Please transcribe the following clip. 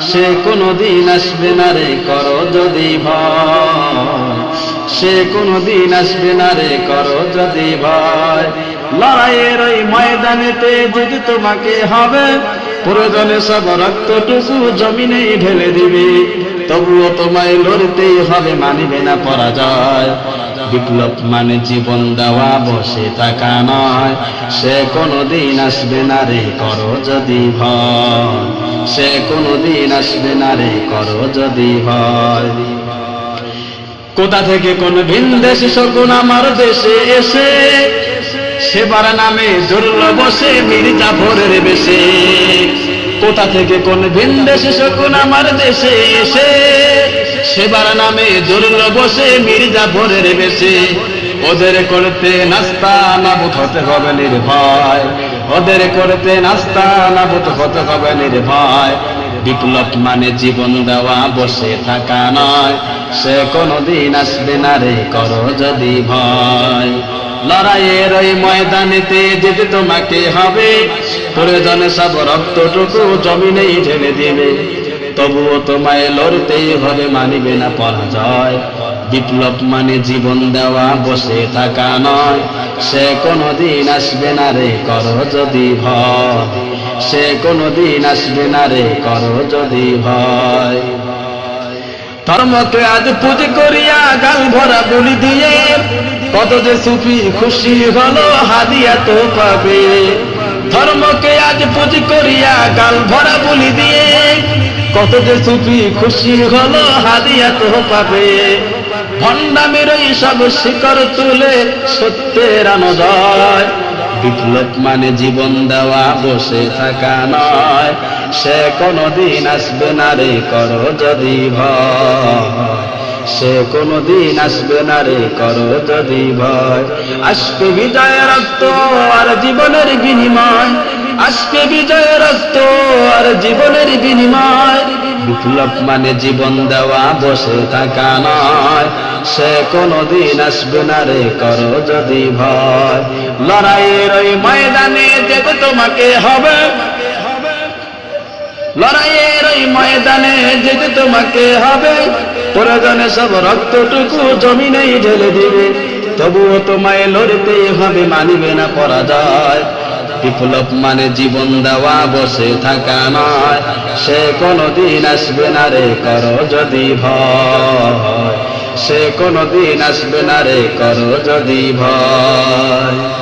সে কোনো দিন আসবে না রে, করো যদি ভয়। সে কোনো দিন আসবে না রে, করো যদি ভয়। লড়াইয়ের ওই ময়দানেতে যদি তোমাকে হবে, প্রয়োজনে সব রক্তটুকু জমিনে ঢেলে দিবে। তবুও তোমায় লড়তেই হবে, মানিবে না পরাজয়। বিপ্লব মানে জীবন দেওয়া, বসে থাকা নয়। সে কোনো দিন আসবে না রে, করো যদি ভয়। সে কোনো দিন আসবে না রে, করো যদি ভয়। কোথা থেকে কোন ভিন দেশে শকুন আমার দেশে এসে? সেবার নামে জরুল বসে মির্জা ভোরের বেশে। কোথা থেকে কোন ভিন দেশে শকুন আমার দেশে এসে? সেবার নামে জরুল বসে মির্জা ভোরের বেশে। ওদের করতে নাস্তা নাবুত হতে হবে নির্ভয়। ওদের করতে নাস্তা নাবুত হতে হবে নির্ভয়। বিপ্লব মানে জীবন দেওয়া, বসে থাকা নয়। সে কোনদিন আসবে না রে, করো যদি ভয়। লড়াইয়ের ওই ময়দানেতে যেতে তোমাকে হবে। প্রয়োজনে সব রক্তটুকু জমিনেই ঢেলে দিবে। তবুও তোমায় লড়তেই হবে মানিবে না পরাজয়। বিপ্লব মানে জীবন দেওয়া, বসে থাকা নয়। সে কোনদিন আসবে না রে, করো যদি ভয়। সে কোনদিন আসবে না রে, করো যদি ভয়। ধর্মকে আজ পুজো করিয়া গাল ভরা বলি দিয়ে, কত যে সুফি খুশি হলো হাদিয়া তো পাবে। ধর্মকে আজ পুজো করিয়া গাল ভরা বলি দিয়ে কত যে সুফি খুশি হলো হাদিয়া তো পাবে? ভণ্ডামের ওই সব শিকর তুলে সত্যের আনজয় বিপ্লব মানে জীবন দেওয়া, বসে থাকা নয়। সে কোনদিন আসবে না রে করো যদি ভয়। সে কোনদিন আসবে না রে করো যদি ভয়। আসবে বিজয় রক্ত আর জীবনের বিনিময়। আসবে বিজয় রক্ত আর জীবনের বিনিময়। বিপ্লব মানে জীবন দেওয়া, বসে থাকা নয়। সে কোনদিন আসবে না রে, করো যদি ভয়। লড়াইয়ের ওই ময়দানে যেতে তোমাকে হবে। লড়াইয়ের ওই ময়দানে যেতে তোমাকে হবে। প্রয়োজনে সব রক্তটুকু জমিনেই ঢেলে দিবে। তবুও তোমায় লড়তেই হবে, মানিবে না পরাজয়। বিপ্লব মানে জীবন দেওয়া, বসে থাকা নয়। সে কোনদিন আসবে না রে করো যদি ভয়। সে কোনদিন আসবে না রে করো যদি ভয়।